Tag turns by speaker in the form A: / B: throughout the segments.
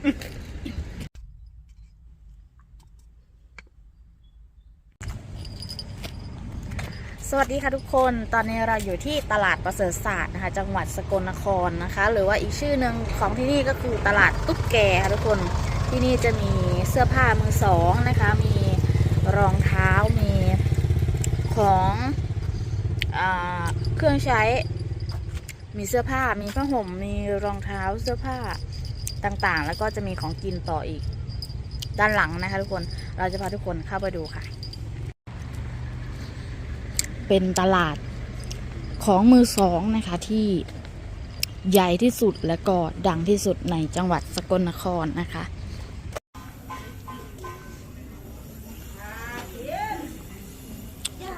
A: สวัสดีค่ะทุกคนตอนนี้เราอยู่ที่ตลาดประเสริฐศาสตร์นะคะ จังหวัดสกลนครนะคะ หรือว่าอีกชื่อหนึ่งของที่นี่ก็คือตลาดตุ๊กแกค่ะทุกคนที่นี่จะมีเสื้อผ้ามือสองนะคะ มีรองเท้ามีของอเครื่องใช้ มีเสื้อผ้ามีผ้าห่มมีรองเท้าเสื้อผ้า ต่างๆ แล้วก็จะมีของกินต่ออีกด้านหลังนะคะ ทุกคนเราจะพาทุกคนเข้าไปดูค่ะ เป็นตลาดของมือสองนะคะที่ใหญ่ที่สุดและก็ดังที่สุดในจังหวัดสกลนครนะคะ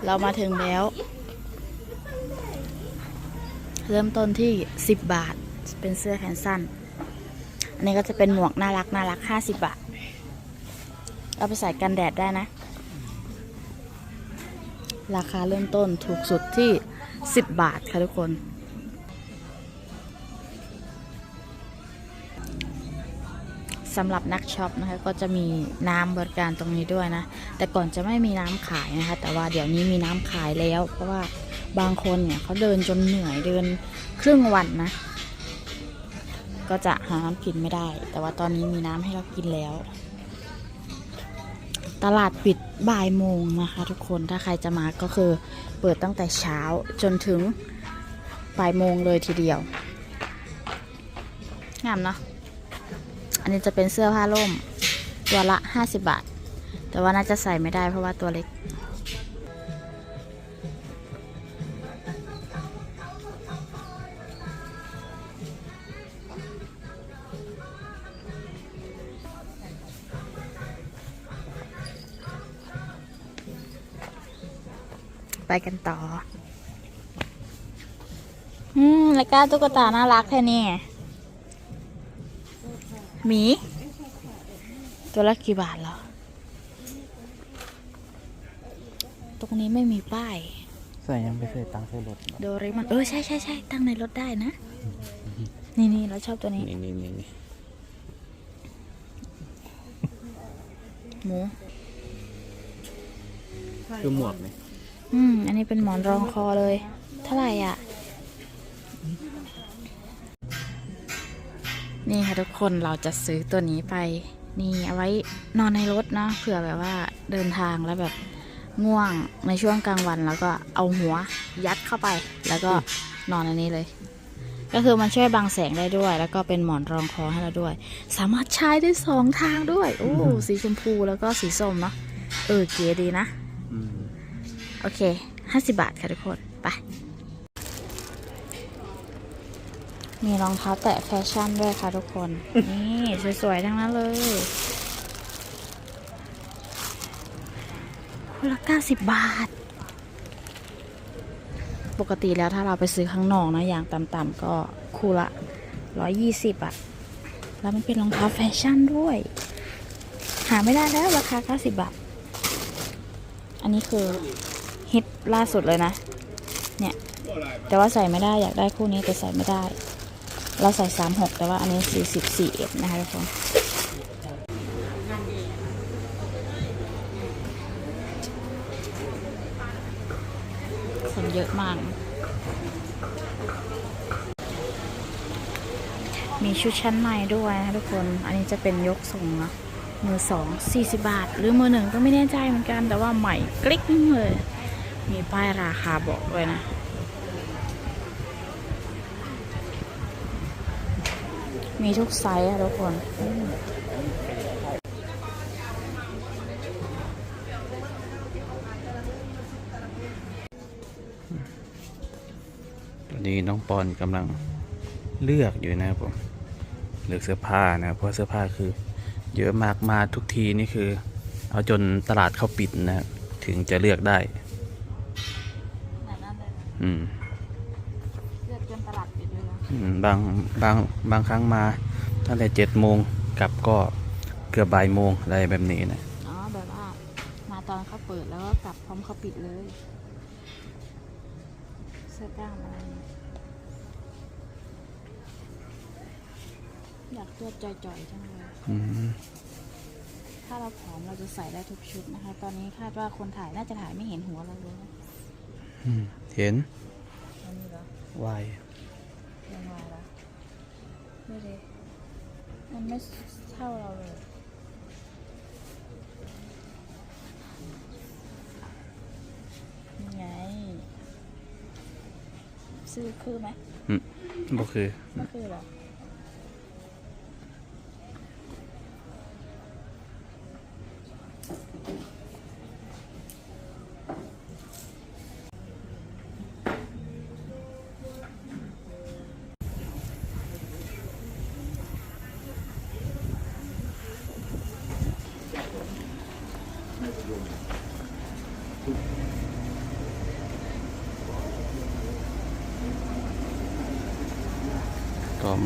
A: เรามาถึงแล้ว เริ่มต้นที่ 10 บาท เป็นเสื้อแขนสั้น นนี้ก็จะเป็นหมวกน่ารักน่ารัก50บาท เอาไปใส่กันแดดได้นะ ราคาเริ่มต้นถูกสุดที่10บาทค่ะทุกคน สำหรับนักช็อปนะคะก็จะมีน้ำบริการตรงนี้ด้วยนะ แต่ก่อนจะไม่มีน้ำขายนะคะ แต่ว่าเดี๋ยวนี้มีน้ำขายแล้ว เพราะว่าบางคนเนี่ยเขาเดินจนเหนื่อยเดินครึ่งวันนะ ก็จะหาน้ำกินไม่ได้ แต่ว่าตอนนี้มีน้ำให้เรากินแล้ว ตลาดปิดบ่ายโมงนะคะ ทุกคนถ้าใครจะมาก็คือเปิดตั้งแต่เช้าจนถึงบ่ายโมงเลยทีเดียวงามเนาะอันนี้จะเป็นเสื้อผ้าล่มตัวละ 50 บาท แต่ว่าน่าจะใส่ไม่ได้เพราะว่าตัวเล็ก ไปกันต่อ อืม แล้วก็ตุ๊กตาน่ารักแค่นี้หมี ตัวละกี่บาทเหรอ ตรงนี้ไม่มีป้าย
B: ใส่ยังไปใส่ตังค์ใส่รถ
A: โดเรมอนเออ ใช่ใช่ใช่ตั้งในรถได้นะ นี่นี่เราชอบตัวนี้
B: นี่นี่นี่นี่
A: หมู
B: คือหมวกนี่
A: อืม อันนี้เป็นหมอนรองคอเลย เท่าไหร่อะ นี่ค่ะทุกคนเราจะซื้อตัวนี้ไป นี่เอาไว้นอนในรถเนาะเผื่อแบบว่าเดินทางแล้วแบบง่วงในช่วงกลางวันแล้วก็เอาหัวยัดเข้าไป แล้วก็นอนอันนี้เลย ก็คือมันช่วยบังแสงได้ด้วย แล้วก็เป็นหมอนรองคอให้เราด้วย สามารถใช้ได้สองทางด้วยโอ้สีชมพูแล้วก็สีส้มเนาะเออเก๋ดีนะ โอเคห้าสิบาทค่ะทุกคน ไป มีรองเท้าแตะแฟชั่นด้วยค่ะทุกคน นี่สวยๆ ทั้งนั้นเลยคู่ละเก้าสิบบาท ปกติแล้วถ้าเราไปซื้อข้างนอกนะ อย่างต่ำๆก็คู่ละร้อยยี่สิบอะแล้วมันเป็นรองเท้าแฟชั่นด้วย หาไม่ได้แล้วราคาเก้าสิบบาท อันนี้คือ ฮิตล่าสุดเลยนะ เนี่ย แต่ว่าใส่ไม่ได้อยากได้คู่นี้แต่ใส่ไม่ได้ เราใส่สามหกแต่ว่าอันนี้สี่สิบสี่เอ็ดนะคะทุกคนคนเยอะมาก มีชุดชั้นในด้วยนะคะทุกคน อันนี้จะเป็นยกทรงนะมือสองสี่สิบาท หรือมือหนึ่งก็ไม่แน่ใจเหมือนกันแต่ว่าใหม่กลิ๊กเลย มีป้ายราคาบอกด้วยนะ มีทุกไซส์อะทุกคน
B: ตอนนี้น้องปอนกำลังเลือกอยู่นะครับผมเลือกเสื้อผ้านะเพราะเสื้อผ้าคือ เยอะมากมาทุกทีนี่คือ เอาจนตลาดเขาปิดนะถึงจะเลือกได้ อืม
A: เลือกจนตลาดปิดเลยนะ
B: อืมบางบางบางครั้งมาตั้งแต่เจ็ดโมงกลับก็เกือบบ่ายโมงอะไรแบบนี้นะ
A: อ๋อแบบว่า มาตอนเขาเปิดแล้วก็กลับพร้อมเขาปิดเลย เสื้อกล้ามอะไรเนี่ยอยากตัวจ่อยๆจังเลย
B: อืม
A: ถ้าเราผอมเราจะใส่ได้ทุกชุดนะคะ ตอนนี้คาดว่าคนถ่ายน่าจะถ่ายไม่เห็นหัวเราเลยนะ
B: อืม เห็น
A: อันนี้เหรอ
B: วาย
A: ยังไงล่ะไม่เลยมันไม่เท่าเราเลยนี่ไง ซื้อคือไหม
B: บ่คือ
A: ไม่คือหรอ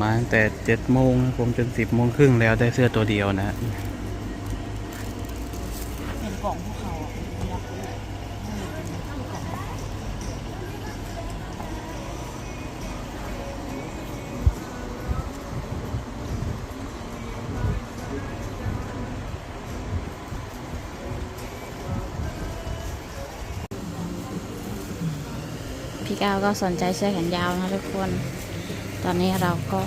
B: มาตั้งแต่เจ็ดโมงผมจนสิบโมงครึ่งแล้วได้เสื้อตัวเดียวนะ
A: เห็นกล่องพวกเขาอะยักษ์เลยไม่เห็นเป็นกล่องพวกเขาพี่ก้าวก็สนใจเสื้อแขนยาวนะทุกคน ตอนนี้เราก็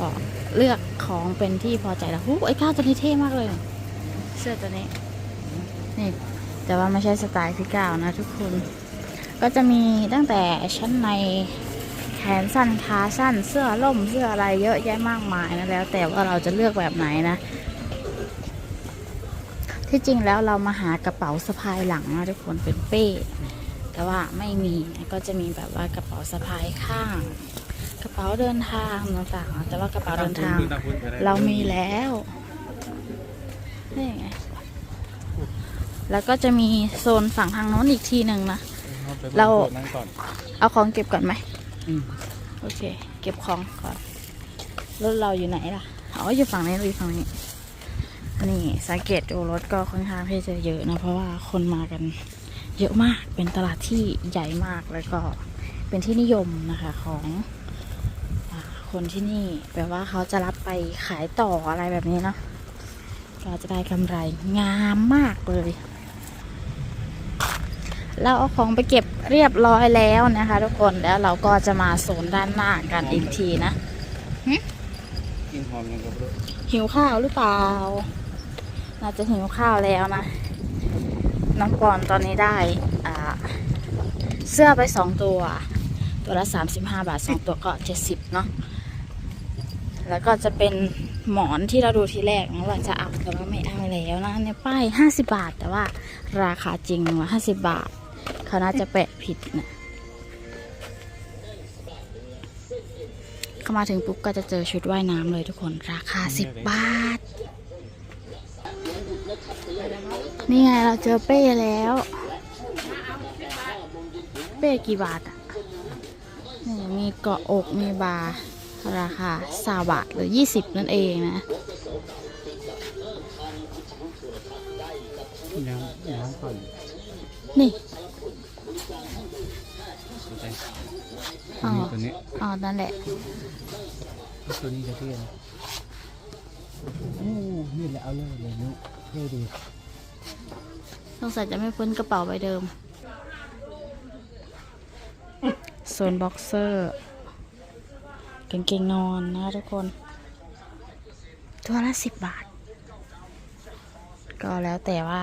A: เลือกของเป็นที่พอใจแล้วหูไอ้ก้าวตัวนี้เท่มากเลย เสื้อตัวนี้ นี่แต่ว่าไม่ใช่สไตล์พี่ก้าวนะทุกคน ก็จะมีตั้งแต่ชั้นในแขนสั้นขาสั้นเสื้อล่มเสื้ออะไรเยอะแยะมากมายนะแล้ว แต่ว่าเราจะเลือกแบบไหนนะ ที่จริงแล้วเรามาหากระเป๋าสะพายหลังนะทุกคนเป็นเป้ แต่ว่าไม่มีก็จะมีแบบว่ากระเป๋าสะพายข้าง กระเป๋าเดินทางต่างๆแต่ว่ากระเป๋าเดินทาง เรามีแล้วนี่ไงแล้วก็จะมีโซนฝั่งทางโน้นอีกทีหนึ่งนะ เรา
B: นั่งก่อน
A: เอาของเก็บก่อนไหม
B: อืม
A: โอเค เก็บของก่อน รถเราอยู่ไหนล่ะ อ๋อ อยู่ฝั่งนี้เราอยู่ฝั่งนี้ นี่สังเกตดูรถก็ค่อนข้างที่จะเยอะนะ เพราะว่าคนมากันเยอะมาก เป็นตลาดที่ใหญ่มาก แล้วก็เป็นที่นิยมนะคะของอา คนที่นี่แปลว่าเขาจะรับไปขายต่ออะไรแบบนี้เนาะก็จะได้กำไรงามมากเลย เราเอาของไปเก็บเรียบร้อยแล้วนะคะ ทุกคนแล้วเราก็จะมาโซนด้านหน้ากันอีกทีนะ
B: กินหอมยังกับรถ
A: หิวข้าวหรือเปล่าน่าจะหิวข้าวแล้วนะ น้องปอนตอนนี้ได้อ่าเสื้อไปสองตัว ตัวละ35บห้าบาทสองตัวก็70เนาะ แล้วก็จะเป็นหมอนที่เราดูทีแรกว่าจะเอาแต่ว่าไม่เอาแล้วนะในป้าย50 บาท แต่ว่าราคาจริงว่า50 บาท เขาน่าจะแปะผิดนะเข้ามาถึงปุ๊บก็จะเจอชุดว่ายน้ำเลยทุกคนราคา 10 บาท นี่ไงเราเจอเป้แล้ว เป้กี่บาทอะนี่มีเกาะอกมีบาร์ ราคาสาบาทหรือ 20 นั่นเองนะ
B: ยังยังก่อน
A: นี่
B: ตัวนี้ตัวนี้
A: อ๋อนั่นแหละ
B: ตัวนี้จะเท่นะโอ้นี่แหละเอาเลยเลยนุเท่ดี
A: สงสัยจะไม่พ้นกระเป๋าใบเดิมส่วนบ็อกเซอร์ กางเกงนอนนะทุกคน ตัวละสิบบาท ก็แล้วแต่ว่า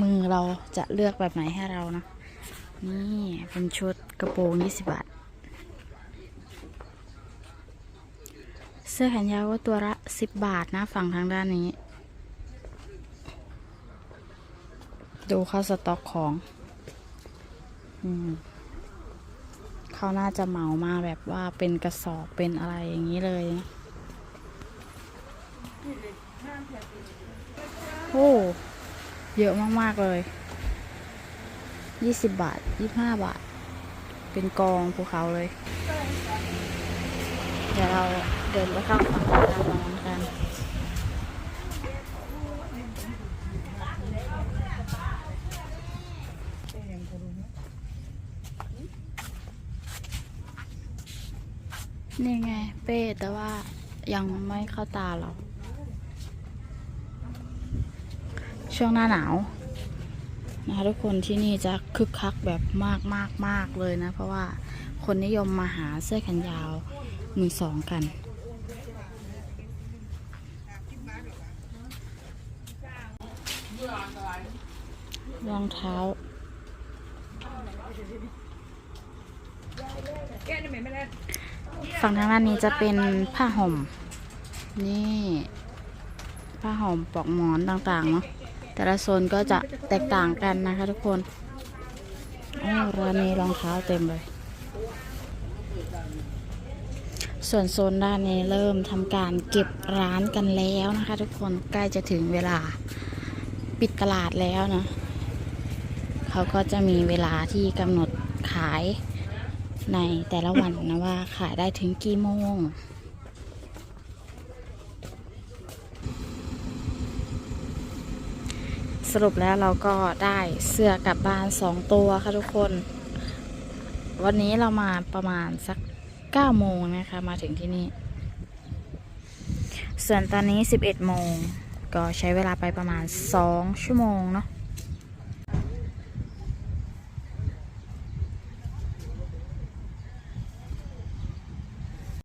A: มือเราจะเลือกแบบไหนให้เรานะ นี่เป็นชุดกระโปรงยี่สิบบาท เสื้อแขนยาวก็ตัวละสิบบาทนะ ฝั่งทางด้านนี้ ดูเข้าสต็อกของ อืม เขาน่าจะเหมามาแบบว่าเป็นกระสอบเป็นอะไรอย่างนี้เลย โอ้เยอะมาก ๆ เลยยี่สิบบาทยี่ห้าบาท เป็นกองภูเขาเลย เดี๋ยวเราเดินไปเข้าฝั่งด้านโน้นกัน นี่ไง เป้แต่ว่ายังไม่เข้าตาเรา ช่วงหน้าหนาวนะคะทุกคนที่นี่จะคึกคักแบบมากมากมากเลยนะ เพราะว่าคนนิยมมาหาเสื้อแขนยาวมือสองกัน รองเท้า ฝั่งทางด้านนี้จะเป็นผ้าห่ม นี่ผ้าห่มปลอกหมอนต่างๆเนาะแต่ละโซนก็จะแตกต่างกันนะคะทุกคนโอ้ร้านนี้รองเท้าเต็มเลย ส่วนโซนด้านนี้เริ่มทำการเก็บร้านกันแล้วนะคะ ทุกคนใกล้จะถึงเวลาปิดตลาดแล้วนะเขาก็จะมีเวลาที่กำหนดขาย ในแต่ละวันนะว่าขายได้ถึงกี่โมง สรุปแล้วเราก็ได้เสื้อกลับบ้านสองตัวค่ะทุกคน วันนี้เรามาประมาณสัก9โมงนะคะมาถึงที่นี่ ส่วนตอนนี้11โมงก็ใช้เวลาไปประมาณ2ชั่วโมงเนาะ